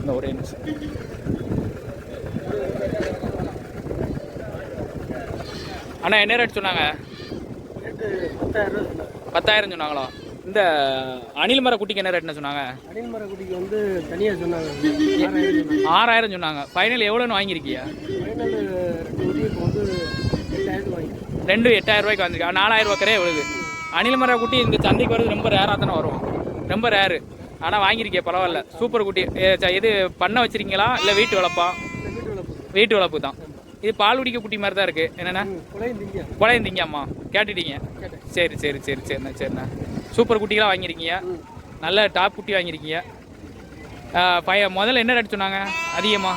இந்த ஒரே நிமிஷம் அண்ணா என்ன ரேட் சொன்னாங்க? பத்தாயிரம் சொன்னாங்களா? இந்த அணில் மர குட்டிக்கு என்ன ரேட்னு சொன்னாங்க? அணில்மர குட்டிக்கு வந்து தனியாக சொன்னாங்க. ஆறாயிரம் சொன்னாங்க. ஃபைனல் எவ்வளோன்னு வாங்கியிருக்கியா? ரெண்டு எட்டாயிரம் ரூபாய்க்கு வந்திருக்கா நாலாயிரம் ரூபாய்க்கரே விழுது. அணில் மர குட்டி இந்த சந்தைக்கு வரது ரொம்ப ரேராக தானே வரும். ரொம்ப ரேரு ஆனால் வாங்கியிருக்கே பரவாயில்ல. சூப்பர் குட்டி. இது பண்ண வச்சிருக்கீங்களா? இல்லை வீட்டு வளர்ப்பா? வீட்டு வளர்ப்பு தான். இது பால் குடிக்க குட்டி மாதிரி தான் இருக்குது என்னென்ன? குழையந்தீங்க அம்மா கேட்டுட்டீங்க. சரி சரி சரி சரிண்ணா சரிண்ணா. சூப்பர் குட்டிலாம் வாங்கியிருக்கீங்க. நல்ல டாப் குட்டி வாங்கியிருக்கீங்க. ஆ, பைய முதல்ல என்ன ரேட் சொன்னாங்க? அதிகமாக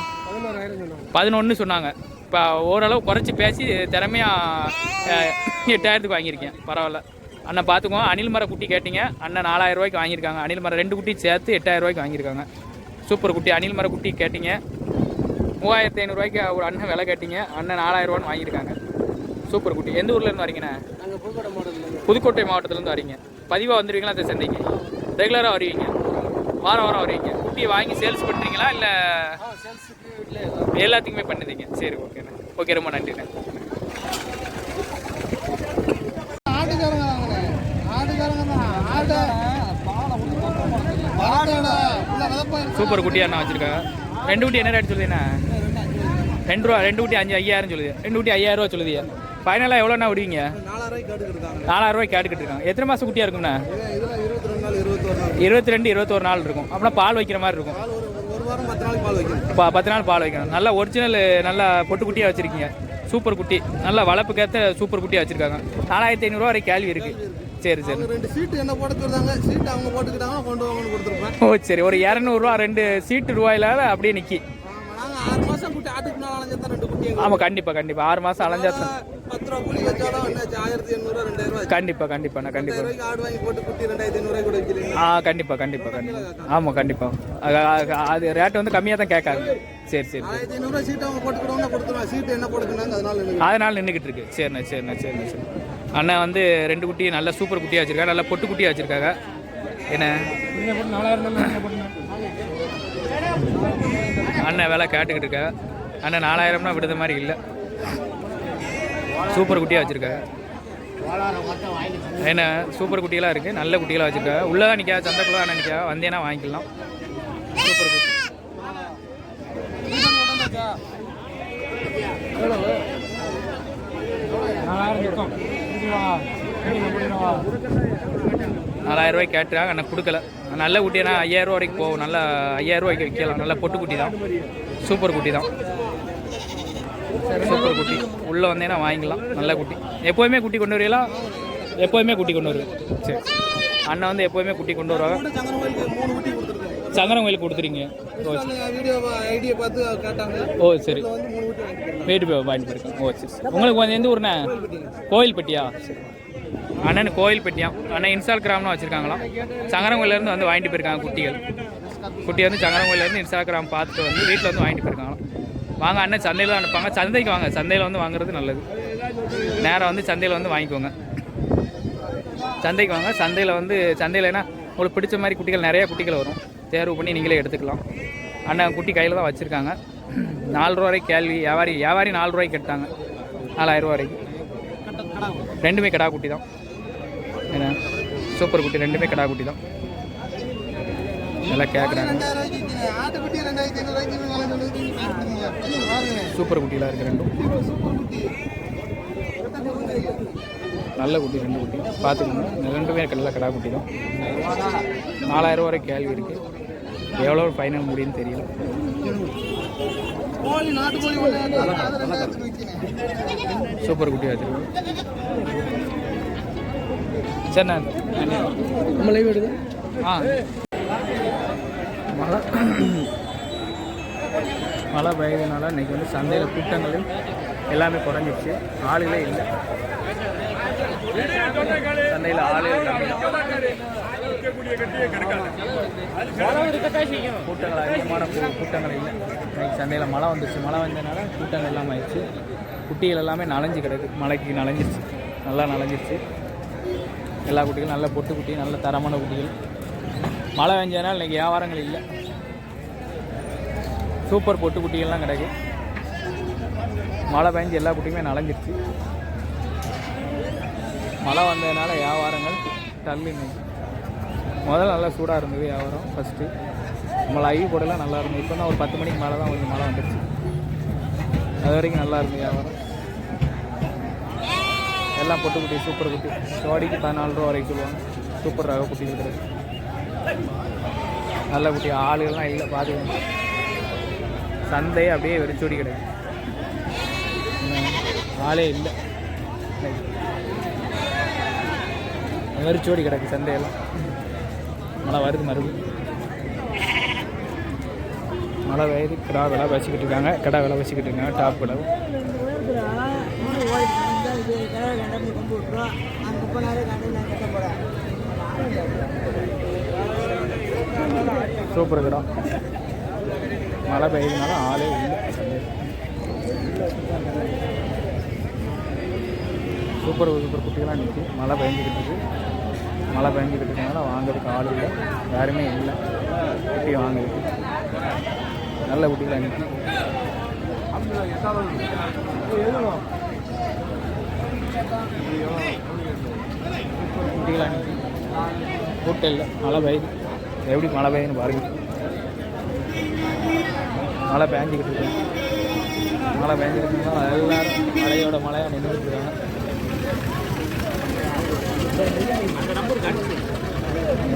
பதினொன்று சொன்னாங்க. இப்போ ஓரளவு குறைச்சி பேசி திறமையாக எட்டாயிரத்துக்கு வாங்கியிருக்கேன். பரவாயில்ல. அண்ணன் பார்த்துக்கோ அணில் மர குட்டி கேட்டீங்க. அண்ணன் நாலாயிரம் ரூபாய்க்கு வாங்கியிருக்காங்க. அணில் மரம் ரெண்டு குட்டி சேர்த்து எட்டாயிரம் ரூபாய்க்கு வாங்கியிருக்காங்க. சூப்பர் குட்டி அணில் மர குட்டி கேட்டீங்க. மூவாயிரத்தி ஐநூறுரூவாய்க்கு ஒரு அண்ணன் விலை கேட்டீங்க. அண்ணன் நாலாயிரம் ரூபான்னு வாங்கியிருக்காங்க. சூப்பர் குட்டி. எந்த ஊர்லேருந்து வரீங்கண்ணே? புதுக்கோட்டை மாவட்டத்தில் புதுக்கோட்டை மாவட்டத்துலேருந்து வரீங்க. பதிவாக வந்துருவீங்களா அந்த சந்தைக்கு? ரெகுலராக வருவீங்க. வாரம் வாரம் வருவீங்க. குட்டியை வாங்கி சேல்ஸ் பண்ணுறீங்களா இல்லை எல்லாத்துக்குமே பண்ணுதீங்க சரி ஓகேண்ணே ஓகே ரொம்ப நன்றிண்ணே ஆட்டுக்காரங்க வாங்கினேன் ஆட்டுக்காரங்க தான் ஆட்டை ஆட்டோட சூப்பர் குட்டியாக நான் வச்சுருக்காங்க. ரெண்டு குட்டி என்ன ரேட் சொல்லுதுண்ணே ரெண்டு ரூபா ரெண்டு குட்டி அஞ்சு ஐயாயிரம் சொல்லுது. ரெண்டு குட்டி ஐயாயிரம் ரூபா சொல்லுது. ஃபைனலாக எவ்வளோண்ணா விடுவீங்க? நாலாயிரம் ரூபாய்க்கு கேட்டுக்கிட்டு இருக்காங்க. எத்தனை மாதம் குட்டியாக இருக்கும்ண்ணா? இருபத்தி ரெண்டு நாள் இருபத்தொரு நாள் இருக்கும். அப்படின்னா பால் வைக்கிற மாதிரி இருக்கும். பால் ஒரு ஒரு வாரம் பத்து நாள் பால் வைக்கணும். நல்லா ஒரிஜினல் நல்லா பொட்டு குட்டியாக வச்சுருக்கீங்க. சூப்பர் குட்டி. நல்லா வளர்ப்புக்கேற்ற சூப்பர் குட்டியாக வச்சுருக்காங்க. நாலாயிரத்தி ஐநூறுரூவா வரைக்கும் கேள்வி இருக்குது சரி சரி. ரெண்டு சீட்டு என்ன போட்டு தருதாங்க சீட்டு அவங்க போட்டுக்கிட்டாங்க கொண்டு வாங்கன்னு கொடுத்துருப்பேன். ஓ சரி. ஒரு இரநூறுவா ரெண்டு சீட்டு ரூபாயில அப்படியே நாங்கள் ஆறு மாதம் குட்டி ஆட்டுக்கு நாள் அலைஞ்சா ரெண்டு குட்டி எங்களுக்கு. ஆமாம் கண்டிப்பாக கண்டிப்பாக ஆறு மாதம் அலைஞ்சா பத்து ரூபா கூலி வச்சாலும் என்னாச்சு ஆயிரத்தி எண்ணூறுவா ரெண்டாயிரம் கண்டிப்பாண்ணா கண்டிப்பாக ரூபாய்க்கு ஆடு வாங்கி போட்டு குட்டி ரெண்டாயிரத்தி ஐநூறுவாய் கூட வைக்கிறீங்க ஆ கண்டிப்பாக கண்டிப்பாக கண்டிப்பாக ஆமாம் கண்டிப்பாக அது ரேட் வந்து கம்மியாக தான் கேட்காங்க சரி சரி ஆயிரத்தி ஐநூறுவா சீட்டு அவங்க போட்டுக்கிட்டோம்னா கொடுத்துருவாங்க சீட்டு என்ன போட்டுக்கினாங்க அதனால அதனால நின்றுக்கிட்டு இருக்கு. சரிண்ணா சரிண்ணா சரிண்ணா சரி அண்ணன் வந்து ரெண்டு குட்டி நல்ல சூப்பர் குட்டியாக வச்சுருக்காங்க நல்லா பொட்டு குட்டியாக வச்சுருக்காங்க. என்ன? அண்ணன் வேலை கேட்டுக்கிட்டு இருக்க அண்ணன் நாலாயிரம்னா விடுத மாதிரி இல்லை. சூப்பர் குட்டியாக வச்சுருக்காங்க என்ன? சூப்பர் குட்டியெல்லாம் இருக்குது நல்ல குட்டிகளாக வச்சுருக்காங்க உள்ளே தான் நிற்கா சந்தைக்குள்ளே தான் வந்தேன்னா வாங்கிக்கலாம். சூப்பர் குட்டி. நாலாயிரம் ரூபாய்க்கு கேட்டுறாங்க ஆனால் கொடுக்கல. நல்ல குட்டினா ஐயாயிரம் ரூபா வரைக்கும் போகும் நல்லா ஐயாயிரம் ரூபாய்க்கு விற்கலாம். நல்ல பொட்டு குட்டி தான். சூப்பர் குட்டி தான். சூப்பர் குட்டி. உள்ளே வந்தேன்னா வாங்கிக்கலாம். நல்ல குட்டி. எப்போயுமே குட்டி கொண்டு வருவீங்களா? எப்போயுமே குட்டி கொண்டு வருவேன். சரி. அண்ணன் வந்து எப்போயுமே குட்டி கொண்டு வருவாங்க. சங்கரம் கோயிலுக்கு கொடுத்துறீங்க ஓ ஐடியா பார்த்து கேட்டாங்க. ஓ சரி. வீட்டு போய் வாங்கிட்டு போயிருக்கேன் ஓ சரி. உங்களுக்கு வந்து எந்த ஊர்ண்ணே? கோயில்பட்டியா? அண்ணன் கோயில்பட்டியா? அண்ணன் இன்ஸ்டாகிராம்னு வச்சுருக்காங்களாம் சங்கரங்கோயிலேருந்து வந்து வாங்கிட்டு போயிருக்காங்க குட்டிகள். குட்டி வந்து சங்கரங்கோயிலேருந்து இன்ஸ்டாகிராம் பார்த்துட்டு வந்து வீட்டில் வந்து வாங்கிட்டு போயிருக்காங்களாம் வாங்க அண்ணன் சந்தையில் அனுப்பாங்க சந்தைக்கு வாங்க. சந்தையில் வந்து வாங்குறது நல்லது. நேராக வந்து சந்தையில் வந்து வாங்கிக்கோங்க. சந்தைக்கு வாங்க. சந்தையில் வந்து சந்தையில் என்ன? உங்களுக்கு பிடிச்ச மாதிரி குட்டிகள் நிறைய குட்டிகள் வரும். தேர்வு பண்ணி நீங்களே எடுத்துக்கலாம். அண்ணன் குட்டி கையில் தான் வச்சுருக்காங்க. நாலு ரூபா வரைக்கும் கேள்வி வியாபாரி வியாபாரி நாலு ரூபாய்க்கு எடுத்தாங்க நாலாயிரம் ரூபா வரைக்கும். ரெண்டுமே கடா குட்டி தான். என்ன சூப்பர் குட்டி ரெண்டுமே கடா குட்டி தான். நல்லா கேட்குறாங்க சூப்பர் குட்டிலாம் இருக்குது ரெண்டும். நல்ல குட்டி ரெண்டு குட்டி. பார்த்துக்கோங்க. ரெண்டுமே நல்ல கடா குட்டி தான். நாலாயிரம் வரை கேள்வி இருக்குது எவ்வளோ ஃபைனல் முடியும்னு தெரியல. சூப்பர் குட்டி வச்சுருக்கோம் சரிண்ணா நம்ம லைவ் ஆ. மழை. மழை பெய்யுறதுனால இன்றைக்கி வந்து சந்தையில் கூட்டங்களும் எல்லாமே குறைஞ்சிருச்சு. ஆளுகளே இல்லை. சந்தையில் ஆளுகள் கூட்டங்கள் அதிகமான கூட்டங்கள் இல்லை. இன்னைக்கு சந்தையில் மழை வந்துருச்சு. மழை வந்ததுனால கூட்டங்கள் எல்லாம் ஆயிடுச்சு. குட்டிகள் எல்லாமே நனைஞ்சு கிடக்கு. மழைக்கு நனைஞ்சிருச்சு. நல்லா நனைஞ்சிருச்சு. எல்லா குட்டிகளும் நல்ல பொட்டு குட்டி நல்ல தரமான குட்டிகள். மழை பெஞ்சதுனால இன்னைக்கு வியாபாரங்கள் இல்லை. சூப்பர் பொட்டு குட்டிகள்லாம் கிடக்கு. மழை பெஞ்சு எல்லா குட்டியுமே நனைஞ்சிருச்சு. மழை வந்ததுனால வியாபாரங்கள் தள்ளி இன்னைக்கு முதல்ல நல்லா சூடாக இருந்தது வியாபாரம் ஃபஸ்ட்டு நம்ம லைவ் போடலாம் நல்லா இருந்தது. இப்போ தான் ஒரு பத்து மணிக்கு மேலே தான் கொஞ்சம் மழை வந்துடுச்சு அது வரைக்கும் நல்லா இருந்தது வியாபாரம். எல்லாம் பொட்டு குட்டி சூப்பர் குட்டி. சோடிக்கு பதினாலு ரூபா வரைக்கும் சொல்லுவாங்க. சூப்பர் ரக குட்டி இருக்கிறது. நல்ல குட்டி. ஆளுகள்லாம் இல்லை பார்த்துக்கணும் சந்தை அப்படியே வெறிச்சோடி கிடையாது ஆளே இல்லை. வெறிச்சோடி கிடக்கு சந்தையெல்லாம். மழை வருது மறுபடியும் மழை வயது கிடா விலை வச்சுக்கிட்டு இருக்காங்க. கிடா விலை வச்சுக்கிட்டு இருக்காங்க. டாப் விலை. சூப்பர் கிடா. மழை பெய்யுதுனால ஆளே இல்லை. சூப்பர் சூப்பர் குட்டிகளாக நிற்கும் மழை பெஞ்சிக்கிட்டு இருக்குது மழை பெஞ்சிட்டு இருக்கனால வாங்குறதுக்கு ஆள் இல்லை. யாருமே இல்லை. குட்டி வாங்குறதுக்கு நல்ல குட்டிகளாக நிற்கி குட்டிகளாக நிற்கி கூட்டம் இல்லை. மழை பெய்யுது. எப்படி மழை பெய்யுதுன்னு பாருங்க. மழை பேஞ்சிக்கிட்டு இருக்கு. மழை பேஞ்சிக்கிட்டு இருந்தா எல்லாரும் மழையோட மழையாக நின்றுட்டு இருக்காங்க.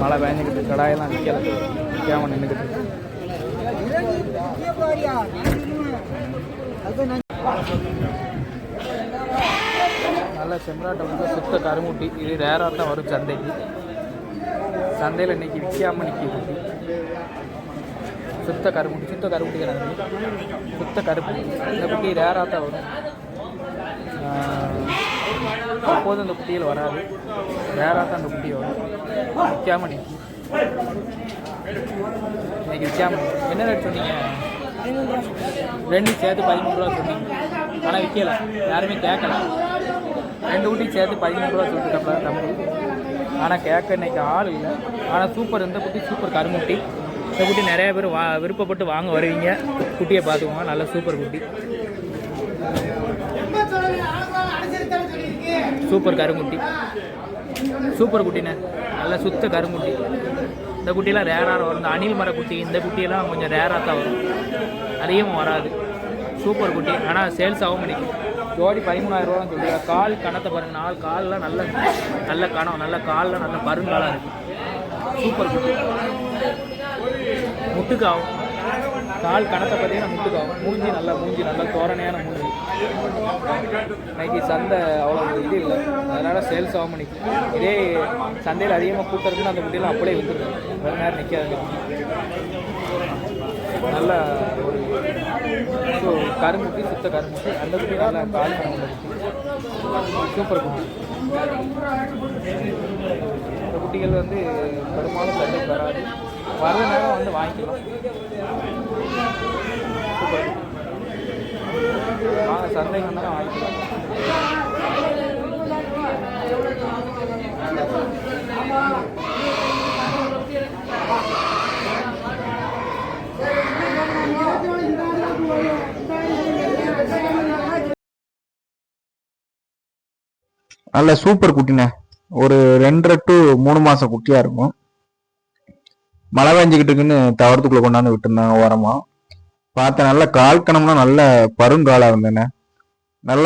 மழை பேஞ்சிக்கிட்டு கடாயெல்லாம் நிற்கல நிற்காம நின்றுக்கிட்டு நல்ல செம்பராட்டம் வந்து சுத்த கருமுட்டி. இது ரேராக தான் வரும் சந்தைக்கு. சந்தையில் இன்னைக்கு விற்காம நிற்கிது சுத்த கருமுட்டி சுத்த கருமுட்டி கிடையாது சுத்த கருப்பு. இந்த குட்டி ரேராக தான் வரும். அப்போது எப்போதும் இந்த குட்டியில் வராது. வேறாக தான் அந்த குட்டி வரும். விற்காமணி இன்னைக்கு விற்காம என்ன ரேட் சொன்னீங்க? ரெண்டு சேர்த்து பதிமூணு ரூபா சொன்னீங்க. ஆனால் விற்கல யாருமே கேட்கல ரெண்டு குட்டி சேர்த்து பதிமூணு ரூபா சொல்லிட்டு தம்பி. ஆனால் கேட்க இன்னைக்கு ஆள் இல்லை. ஆனால் சூப்பர் இந்த குட்டி சூப்பர் கருமுட்டி. இந்த குட்டி நிறைய பேர் வா விருப்பப்பட்டு வாங்க வருவீங்க. குட்டியை பார்த்துக்குவோங்க நல்ல சூப்பர் குட்டி. சூப்பர் கருங்குட்டி. சூப்பர் குட்டிண்ணே. நல்ல சுத்த கருங்குட்டி. இந்த குட்டியெல்லாம் ரேராக வரும். இந்த அணில் மர குட்டி இந்த குட்டியெல்லாம் கொஞ்சம் ரேராக தான் வரும். அதிகமாக வராது. சூப்பர் குட்டி. ஆனால் சேல்ஸ் ஆகும் நினைக்கும் ஜோடி பதிமூணாயிரம் ரூபா சொல்லுங்க கால் கணத்தை பாருங்கள் நாலு கால்லாம் நல்ல நல்ல கணம். நல்ல காலில் நல்ல பருங்காலாக இருக்குது சூப்பர் குட்டி. முட்டுக்கு ஆகும் கால் கணத்தை பார்த்தீங்கன்னா முட்டுக்கு ஆகும் மூஞ்சி நல்லா மூஞ்சி நல்லா தோரணையான மூஞ்சி. இன்னைக்கு சந்தை அவ்வளோ இது இல்லை. அதனால் சேல்ஸ் ஆகாமல் நிற்கும் இதே சந்தையில் அதிகமாக கூட்டம் இருக்குன்னு அந்த குட்டியெல்லாம் அப்படியே வந்துருக்கு ஒரு நேரம் நிற்காது நல்ல ஒரு ஸோ கருங்குட்டி சுத்த கருங்குட்டி அந்த குட்டி நல்லா கால் சூப்பர் குட்டி. இந்த குட்டிகள் வந்து பெரும்பாலும் சந்தைக்கு வராது. வர நேரம் வந்து வாங்கிக்கலாம். சூப்பர். வாங்க சந்தைக்கு வந்தாலும் வாங்கிக்கலாம் நல்ல சூப்பர் குட்டிண்ணே. ஒரு ரெண்டரை டு மூணு மாசம் குட்டியா இருக்கும். மழை பெஞ்சுக்கிட்டு இருக்குன்னு தவறத்துக்குள்ள கொண்டாந்து விட்டுருந்தாங்க ஓரமா. பார்த்தேன் நல்ல கால் கணம்லாம் நல்ல பருங்காலா இருந்தேண்ணே நல்ல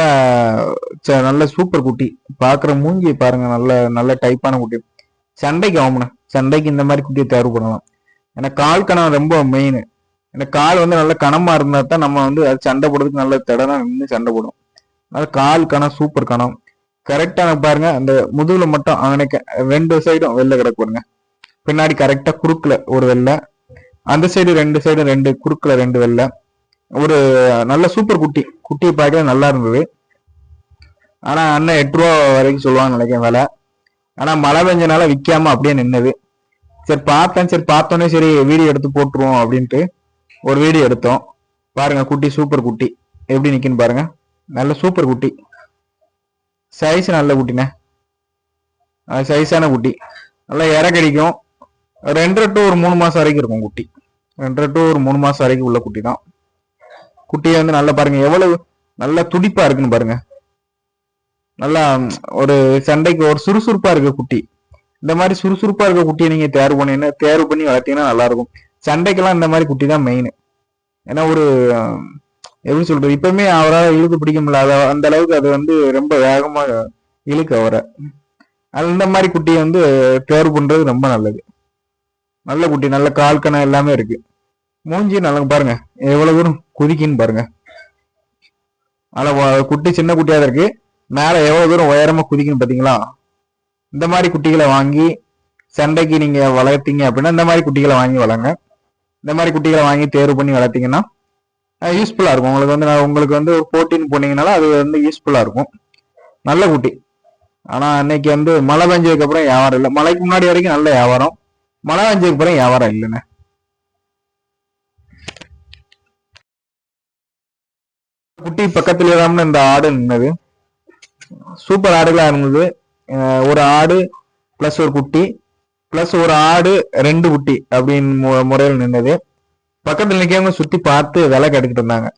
ச- நல்ல சூப்பர் குட்டி. பார்க்குற மூஞ்சி பாருங்க நல்ல நல்ல டைப்பான குட்டி. சண்டைக்கு ஆகும்ண்ணே சண்டைக்கு இந்த மாதிரி குட்டியை தேர்வு பண்ணலாம். ஏன்னா கால் கணம் ரொம்ப மெயின் ஏன்னா கால் வந்து நல்ல கணமாக இருந்தா தான் நம்ம வந்து அது சண்டை போடுறதுக்கு நல்ல தடனா நின்று சண்டை போடும். அதனால கால் கணம் சூப்பர் கணம். கரெக்டாக பாருங்க அந்த முதுகுல மட்டும் அவனுக்கு ரெண்டு சைடும் வெளில கிடக்கு பாருங்க. பின்னாடி கரெக்டாக குறுக்கில் ஒரு வெள்ளை அந்த சைடு ரெண்டு சைடு ரெண்டு குறுக்கில் ரெண்டு வெள்ளை. ஒரு நல்ல சூப்பர் குட்டி. குட்டியை பார்க்கவே நல்லா இருந்தது. ஆனால் அண்ணன் எட்டு ரூபா வரைக்கும் சொல்லுவாங்க நினைக்கிறேன் விலை. ஆனால் மழை பெஞ்சனால விற்காம அப்படியே நின்னது. சரி பார்த்தேன். சரி பார்த்தோன்னே சரி வீடியோ எடுத்து போட்டுருவோம் அப்படின்ட்டு ஒரு வீடியோ எடுத்தோம். பாருங்க குட்டி சூப்பர் குட்டி. எப்படி நிற்கின்னு பாருங்க. நல்ல சூப்பர் குட்டி. சைஸ் நல்ல குட்டிண்ணே. சைஸான குட்டி. நல்லா இற கடிக்கும் ரெண்டரை டு ஒரு மூணு மாதம் வரைக்கும் இருக்கும் குட்டி. ரெண்டரை டு ஒரு மூணு மாசம் வரைக்கும் உள்ள குட்டி தான். குட்டியை வந்து நல்லா பாருங்க எவ்வளவு நல்லா துடிப்பா இருக்குன்னு பாருங்க. நல்லா ஒரு சண்டைக்கு ஒரு சுறுசுறுப்பா இருக்க குட்டி. இந்த மாதிரி சுறுசுறுப்பா இருக்க குட்டியை நீங்க தேர்வு பண்ணீங்கன்னா தேர்வு பண்ணி வளர்த்தீங்கன்னா நல்லா இருக்கும். சண்டைக்கெல்லாம் இந்த மாதிரி குட்டி தான் மெயின் ஏன்னா ஒரு எப்படி சொல்றது இப்பவுமே அவரால் இழுத்து பிடிக்க முடியல. அந்த அளவுக்கு அது வந்து ரொம்ப வேகமா இழுக்கு அவரை. அது இந்த மாதிரி குட்டியை வந்து தேர்வு பண்றது ரொம்ப நல்லது. நல்ல குட்டி நல்ல கால் கணம் எல்லாமே இருக்கு. மூஞ்சி நல்லா பாருங்க. எவ்வளவு தூரம் குதிக்குன்னு பாருங்க. ஆனால் குட்டி சின்ன குட்டியாக தான் இருக்கு. மேலே எவ்வளோ தூரம் உயரமாக குதிக்குன்னு பார்த்தீங்களா இந்த மாதிரி குட்டிகளை வாங்கி சண்டைக்கு நீங்கள் வளர்த்தீங்க அப்படின்னா இந்த மாதிரி குட்டிகளை வாங்கி வளங்க இந்த மாதிரி குட்டிகளை வாங்கி தேர்வு பண்ணி வளர்த்தீங்கன்னா யூஸ்ஃபுல்லாக இருக்கும். உங்களுக்கு வந்து நான் உங்களுக்கு வந்து ஒரு போட்டின்னு போனீங்கனால அது வந்து யூஸ்ஃபுல்லாக இருக்கும். நல்ல குட்டி. ஆனால் அன்னைக்கு வந்து மழை பெஞ்சதுக்கப்புறம் வியாபாரம் இல்லை. மழைக்கு முன்னாடி வரைக்கும் நல்ல வியாபாரம். மழை பெஞ்சதுக்கப்புறம் வியாபாரம் இல்லைண்ணே குட்டி பக்கத்துல தான் இந்த ஆடு நின்னது. சூப்பர் ஆடுகளா இருந்தது. ஒரு ஆடு பிளஸ் ஒரு குட்டி பிளஸ் ஒரு ஆடு ரெண்டு குட்டி அப்படின்னு முறையில் நின்னது. பக்கத்துல நிக்கவங்க சுத்தி பார்த்து விலை கேட்டுக்கிட்டு இருந்தாங்க.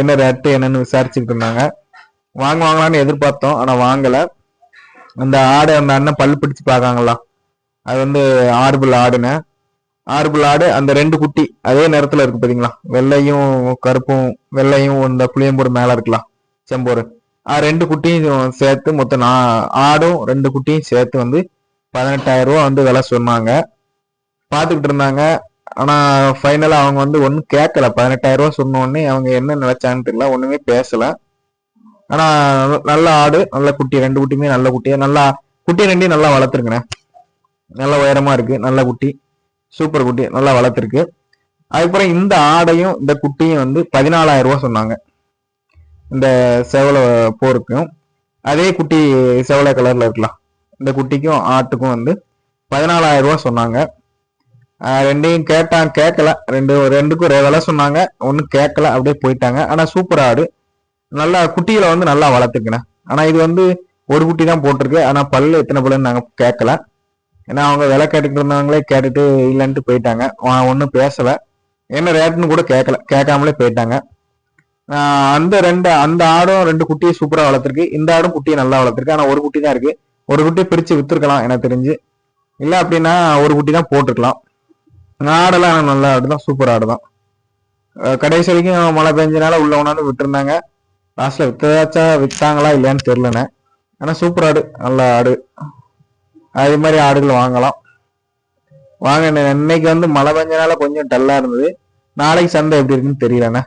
என்ன ரேட்டு என்னன்னு விசாரிச்சுக்கிட்டு இருந்தாங்க. வாங்க வாங்கலாம்னு எதிர்பார்த்தோம். ஆனா வாங்கல. அந்த ஆடு அந்த அண்ணன் பல்லு பிடிச்சு பார்க்காங்களா? அது வந்து ஆறுபுல் ஆடுனேன். ஆறுபுல் ஆடு அந்த ரெண்டு குட்டி அதே நேரத்துல இருக்கு பாத்தீங்களா? வெள்ளையும் கருப்பும் வெள்ளையும் இந்த புளியம்போடு மேல இருக்கலாம். செம்போரு. ஆ ரெண்டு குட்டியும் சேர்த்து மொத்தம் ஆடும் ரெண்டு குட்டியும் சேர்த்து வந்து பதினெட்டாயிரம் ரூபா வந்து விலை சொன்னாங்க. பார்த்துக்கிட்டு இருந்தாங்க. ஆனா ஃபைனலா அவங்க வந்து ஒன்றும் கேட்கல. பதினெட்டாயிரம் ரூபா சொன்னோடனே அவங்க என்ன நினைச்சாங்கன்னு தெரியல. ஒண்ணுமே பேசல. ஆனா நல்ல ஆடு நல்ல குட்டி ரெண்டு குட்டியுமே நல்ல குட்டியா நல்லா குட்டி ரெண்டையும் நல்லா வளர்த்துருக்கேன் நல்ல உயரமா இருக்கு நல்ல குட்டி. சூப்பர் குட்டி நல்லா வளர்த்துருக்கு. அதுக்கப்புறம் இந்த ஆடையும் இந்த குட்டியும் வந்து பதினாலாயிரம் ரூபா சொன்னாங்க. இந்த செவலை போருக்கும். அதே குட்டி செவலை கலரில் இருக்கலாம். இந்த குட்டிக்கும் ஆட்டுக்கும் வந்து பதினாலாயிரம் ரூபா சொன்னாங்க. ரெண்டையும் கேட்டான் கேட்கல. ரெண்டு ரெண்டுக்கும் ஒரே விலை சொன்னாங்க. ஒன்றும் கேட்கல அப்படியே போயிட்டாங்க. ஆனால் சூப்பர் ஆடு. நல்லா குட்டியில் வந்து நல்லா வளர்த்துக்கினேன் ஆனால் இது வந்து ஒரு குட்டி தான் போட்டிருக்கு. ஆனால் பல்லு எத்தனை பல்லுன்னு நாங்கள் கேட்கல. ஏன்னா அவங்க விலை கேட்டுக்கிட்டு இருந்தவங்களே கேட்டுட்டு இல்லைன்ட்டு போயிட்டாங்க. ஒன்றும் பேசலை. என்ன ரேட்டுன்னு கூட கேட்கல கேட்காமலே போயிட்டாங்க. அந்த ரெண்டு அந்த ஆடும் ரெண்டு குட்டியை சூப்பராக வளர்த்துருக்கு. இந்த ஆடும் குட்டியை நல்லா வளர்த்துருக்கு. ஆனால் ஒரு குட்டி தான் இருக்குது ஒரு குட்டியை பிரித்து விற்றுருக்கலாம் எனக்கு தெரிஞ்சு. இல்லை அப்படின்னா ஒரு குட்டி தான் போட்டிருக்கலாம். ஆடெல்லாம் நல்ல ஆடு தான் சூப்பர் ஆடு தான் கடைசி வரைக்கும் மழை பெஞ்சனால உள்ள கொண்டாந்து விட்டுருந்தாங்க லாஸ்ட்டில் விற்றதாச்சா விற்றாங்களா இல்லையான்னு தெரிலண்ணே ஆனால் சூப்பர் ஆடு. நல்ல ஆடு. அது மாதிரி ஆடுகள் வாங்கலாம். வாங்க இன்னைக்கு வந்து மழை பெஞ்சனால கொஞ்சம் டல்லா இருந்தது. நாளைக்கு சந்தை எப்படி இருக்குன்னு தெரியலண்ணா.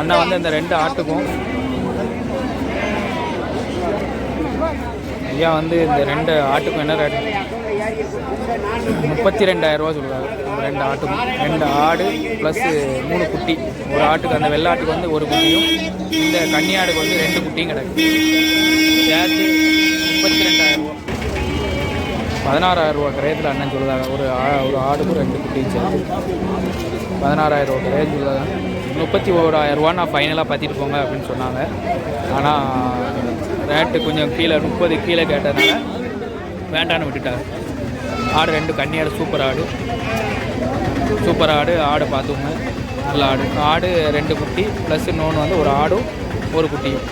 அண்ணா வந்து இந்த ரெண்டு ஆட்டுக்கும் ஐயா வந்து இந்த ரெண்டு ஆட்டுக்கும் என்ன ரேட் முப்பத்தி ரெண்டாயிரம் ரூபா சொல்லுவாங்க ரெண்டு ஆட்டுக்கும் ரெண்டு ஆடு ப்ளஸ் மூணு குட்டி. ஒரு ஆட்டுக்கு அந்த வெள்ளாட்டுக்கு வந்து ஒரு குட்டியும் இந்த கன்னியாடுக்கு வந்து ரெண்டு குட்டியும் கிடக்கு. சேர்த்து முப்பத்தி ரெண்டாயிரம் ரூபா. பதினாறாயிரம் ரூபா கிரயத்தில் அண்ணன் சொல்லுதாங்க. ஒரு ஆ- ஒரு ஆடுக்கும் ரெண்டு குட்டியும் சேர்த்து. பதினாறாயிரம் ரூபா கிரயம் சொல்லுதாங்க. முப்பத்தி ஓராயிரம் ரூபா நான் ஃபைனலாக பார்த்துட்டு போங்க அப்படின்னு சொன்னாங்க. ஆனால் ரேட்டு கொஞ்சம் கீழே முப்பது கீழே கேட்டதுனால வேண்டான்னு விட்டுட்டாங்க. ஆடு ரெண்டு கன்னியாடு சூப்பர் ஆடு. சூப்பர் ஆடு ஆடை பார்த்துக்கோங்க. நல்ல ஆடு. ஆடு ரெண்டு குட்டி ப்ளஸ் இன்னொன்று வந்து ஒரு ஆடும் ஒரு குட்டியும்.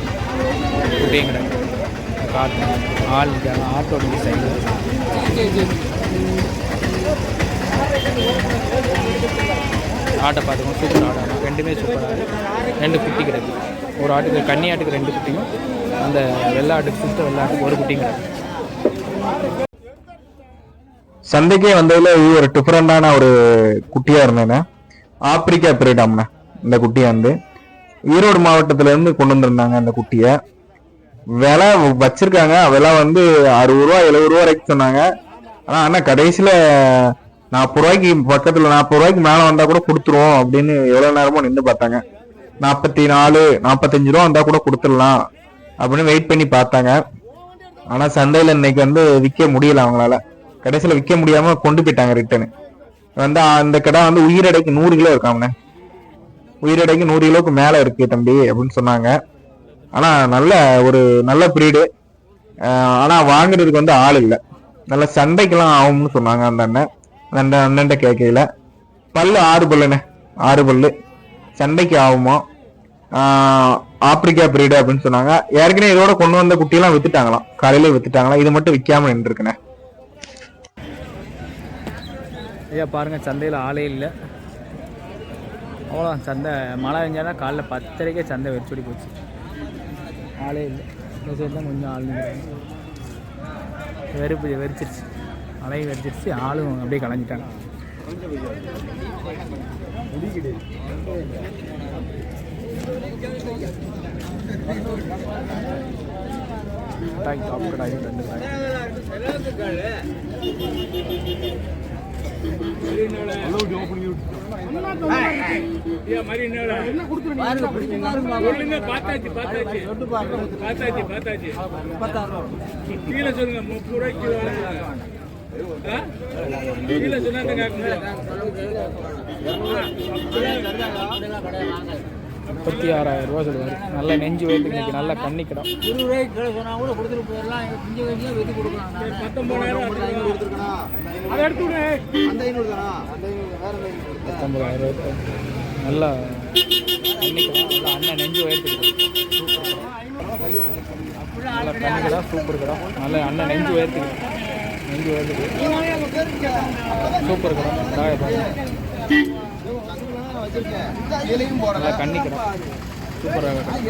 குட்டியும் கிடையாது காட்டு ஆள் இருக்காங்க ஆட்டோட டிசைன் ஆட்டை பார்த்துக்கோங்க. சூப்பர் ஆடு ஆடு. ரெண்டுமே சூப்பர் ஆடு. ரெண்டு குட்டி கிடக்கு. ஒரு ஆட்டுக்கு கன்னி ஆட்டுக்கு ரெண்டு குட்டியும் அந்த வெள்ளாட்டுக்கு சுத்த வெள்ளாட்டுக்கு ஒரு குட்டியும் கிடக்கு. சந்தைக்கே வந்ததுல இது ஒரு டிஃப்ரெண்டான ஒரு குட்டியா இருந்தேன்னா ஆப்பிரிக்கா பிரீடாம்ண்ணே இந்த குட்டியை வந்து. ஈரோடு மாவட்டத்துல இருந்து கொண்டு வந்திருந்தாங்க அந்த குட்டியை. விலை வச்சிருக்காங்க. விலை வந்து அறுபது ரூபா எழுபது ரூபா வரைக்கும் சொன்னாங்க. ஆனா அண்ணா கடைசியில நாற்பது ரூபாய்க்கு பக்கத்துல நாற்பது ரூபாய்க்கு மேல வந்தா கூட கொடுத்துருவோம் அப்படின்னு எவ்வளவு நேரமோ நின்று பார்த்தாங்க. நாற்பத்தி நாலு நாற்பத்தஞ்சு ரூபா வந்தா கூட கொடுத்துடலாம் அப்படின்னு வெயிட் பண்ணி பார்த்தாங்க. ஆனா சந்தையில இன்னைக்கு வந்து விற்க முடியல அவங்களால. கடைசியில விற்க முடியாம கொண்டு போயிட்டாங்க ரிட்டர்னு வந்து அந்த கடை வந்து உயிரடைக்கு நூறு கிலோ இருக்காங்கண்ணே உயிரடைக்கு நூறு கிலோவுக்கு மேல இருக்கு தம்பி அப்படின்னு சொன்னாங்க. ஆனா நல்ல ஒரு நல்ல பிரீடு ஆனால் வாங்குறதுக்கு வந்து ஆள் இல்லை. நல்ல சண்டைக்கெல்லாம் ஆகும்னு சொன்னாங்க அந்த அண்ணன். அந்த அண்ணன் கேட்கல பல்லு ஆறு பல்லுண்ணே ஆறு பல்லு. சண்டைக்கு ஆகுமா? ஆப்பிரிக்கா பிரீடு அப்படின்னு சொன்னாங்க. ஏற்கனவே இதோட கொண்டு வந்த குட்டியெல்லாம் வித்துட்டாங்களாம். காலையில வித்துட்டாங்களாம். இது மட்டும் விற்காம நின்றுருக்குண்ணே. ஐயா பாருங்கள் சந்தையில் ஆளே இல்லை. அவ்வளோ சந்தை மழை பெஞ்சாதான் காலைல பத்தரைக்கே சந்தை வெறிச்சோடி போச்சு. ஆளே இல்லை. இந்த சைடு தான் கொஞ்சம் ஆள் வெறுப்பு வெறிச்சிருச்சு. மழையும் வெறிச்சிருச்சு. ஆளும் அப்படியே கலைஞ்சிட்டாங்க. தேங்க் டாப் கடாயும் ரெண்டு கீழே சொல்லுங்க முப்பது ரூபாய் கிலோ கீழே சொன்னா முப்பத்தி ஆறாயிரம் ரூபா சொல்லுவார். நல்ல நெஞ்சு வயிற்றுக்கு இன்னைக்கு நல்ல எடுத்து விடு. பத்தொம்பதாயிரம் ரூபாய் நல்லா அண்ணன் நெஞ்சு வயிற்றுக்கு நல்ல கன்னிக்கிடம் சூப்பர் கிடம். நல்ல அண்ணன் நெஞ்சு வயிற்றுக்கு நெஞ்சு வயிற்றுக்கு சூப்பர் கிடம். காய பாருங்க நல்ல கன்னிக்கிடம் சூப்பராக கிடம்